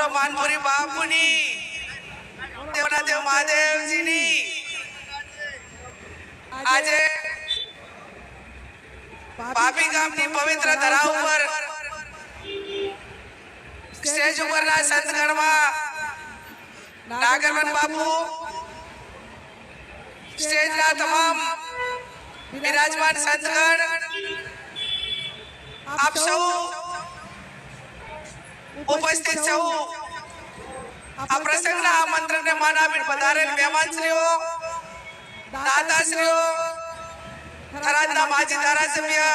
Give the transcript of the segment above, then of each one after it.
બોલો માનપુરી બાપુની દેવ મહાદેવજીની. આજે પાપી ગામની પવિત્ર ધરા ઉપર, સ્ટેજ ઉપરના સંતગણમાં નાગરવન બાપુ, સ્ટેજના તમામ વિરાજમાન સંતગણ, આપ સૌ ઉપસ્થિત સૌ આ પ્રસંગના આમંત્રણને માન આપીને પધારેલ મહેમાનશ્રીઓ દાદાશ્રીઓ થરાદના માજી ધારાસભ્ય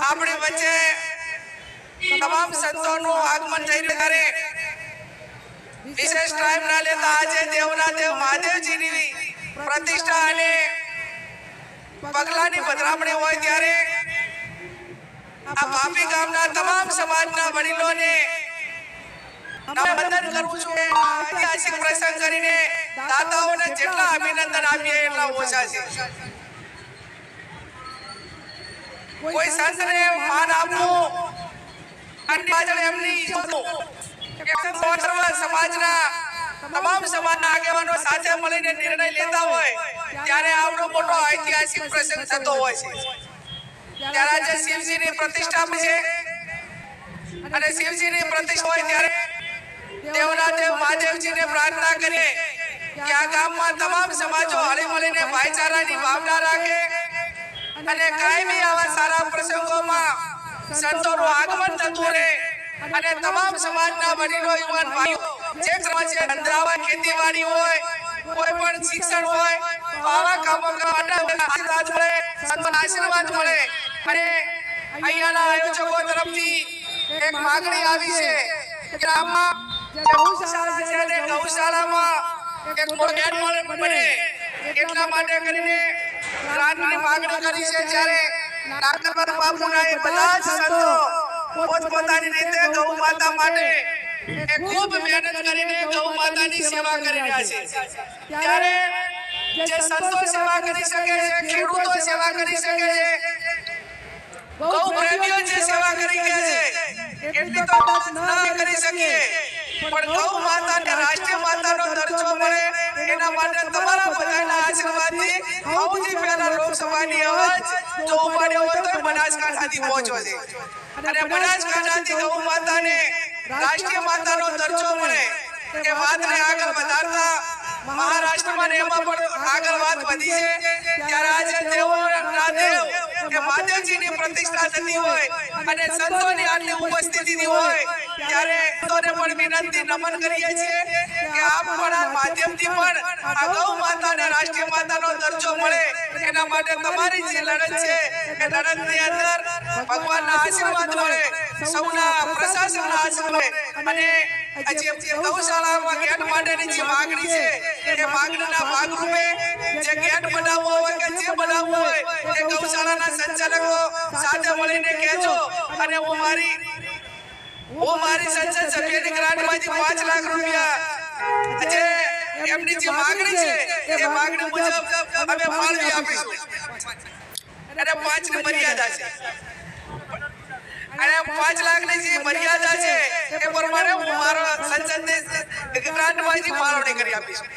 આપણી વચ્ચે તમામ સંતોનું આગમન થઈ રહ્યું ત્યારે વિશેષ ટાઈમ ના લેતા આજે દેવના દેવ મહાદેવજીની પ્રતિષ્ઠા અને પગલાની પધરામણી હોય ત્યારે આ પાપી ગામના તમામ સમાજના વડીલોને નમન કરું છું ઐતિહાસિક પ્રસંગ કરીને દાતાઓને જેટલા અભિનંદન આપીએ એટલા ઓછા છે. કોઈ સંતને માન આપવું અને પાછળ એમની સમાજના તમામ સમાજના આગેવાનો સાથે મળીને નિર્ણય લેતા હોય ત્યારે આવડો મોટો ઐતિહાસિક પ્રસંગ થતો હોય છે. ત્યારે આજે શિવજીની પ્રતિષ્ઠા છે, અને શિવજીની પ્રતિષ્ઠા હોય ત્યારે દેવના દેવ મહાદેવજીને પ્રાર્થના કરીએ કે આ ગામમાં તમામ સમાજો હળી મળીને ભાઈચારાની ભાવના રાખે અને કાયમી આવા સારા પ્રસંગોમાં સંતોનું આગમન થતું રહે અને તમામ સમાજના વડીલો, યુવાન ભાઈઓ, જે સમાજ ધંધા હોય ખેતીવાડી હોય કોઈ પણ શિક્ષણ હોય આવા કામો માટે આશીર્વાદ મળે સન્માન આશીર્વાદ મળે. અને અહીંયાના આયોજકો તરફથી એક માગણી આવી છે ગ્રામમાં ગૌશાળા છે ગૌશાળામાં એટલા માટે કરીને ગ્રાન્ટની માગણી કરી છે જ્યારે બધા જ પોતપોતાની રીતે ગૌ માતા માટે ખૂબ મહેનત કરીને માતાની સેવા કરી રહ્યા છે. ત્યારે જે સંતો સેવા કરી શકે છે ખેડૂતો સેવા કરી શકે છે. બહુ પ્રેમીઓ જે સેવા કરી રહ્યા છે. એટલી તો ના કરી શકીએ. પણ ગૌ માતાને રાષ્ટ્રીય માતાનો દરજ્જો મળે એના માટે તમારા બધાના આશીર્વાદથી સૌથી પહેલા લોકસભાની અવાજ જો ઉપાડ્યો હોય તો બનાસકાંઠાથી પહોંચો છે અને બનાસકાંઠાથી ગૌ માતાને રાષ્ટ્રીય માતાનો દરજ્જો મળે. એ વાતને આગળ વધારતા મહારાષ્ટ્રમાં ને એમાં પણ આગળ વાત વધી છે. ત્યારે આજે દેવોના રાધેવ કે મહાદેવજીની પ્રતિષ્ઠા થતી હોય અને સંતોની આટલી ઉપસ્થિતિ હોય, ત્યારે સંતોને પણ વિનંતી, નમન કરીએ છીએ કે આપ પણ આ માધ્યમથી પણ આ ગૌ માતાને રાષ્ટ્રીય માતાનો દરજ્જો મળે. એના માટે તમારી જે લડત છે એ લડતની અંદર ભગવાનના આશીર્વાદ મળે, સૌના પ્રશાસનના આશીર્વાદ અને હજી ગૌશાળામાં ગેટ માટેની જે માંગણી છે એ માંગણીના ભાગરૂપે જે ગેટ બનાવવો હોય કે જે બનાવવું હોય એ ગૌશાળાના સંચાલકો સાથે મળીને કહેજો અને હું મારી હું મારી સંસદ સભ્યની ગ્રાન્ટમાંથી પાંચ લાખ રૂપિયા જે એમની જે માંગણી છે એ માંગણી મુજબ અમે ફાળવી આપીશું. અને પાંચની મર્યાદા છે. અને પાંચ લાખની જે મર્યાદા છે, એ પ્રમાણે હું મારો સંસદની જે ફાળવણી કરી આપીશું.